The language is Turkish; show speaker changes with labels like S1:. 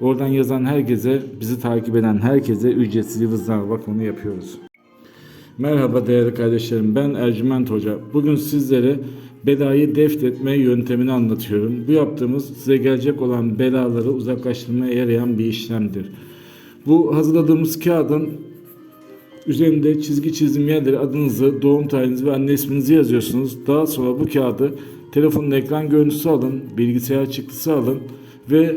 S1: Oradan yazan herkese, bizi takip eden herkese ücretsiz yıldızname bakımını yapıyoruz. Merhaba değerli kardeşlerim ben Ercüment Hoca. Bugün sizlere belayı defnetme yöntemini anlatıyorum. Bu yaptığımız size gelecek olan belaları uzaklaştırmaya yarayan bir işlemdir. Bu hazırladığımız kağıdın üzerinde çizgi çizim yerleri adınızı, doğum tarihinizi ve anne isminizi yazıyorsunuz. Daha sonra bu kağıdı telefonun ekran görüntüsü alın, bilgisayar çıktısı alın ve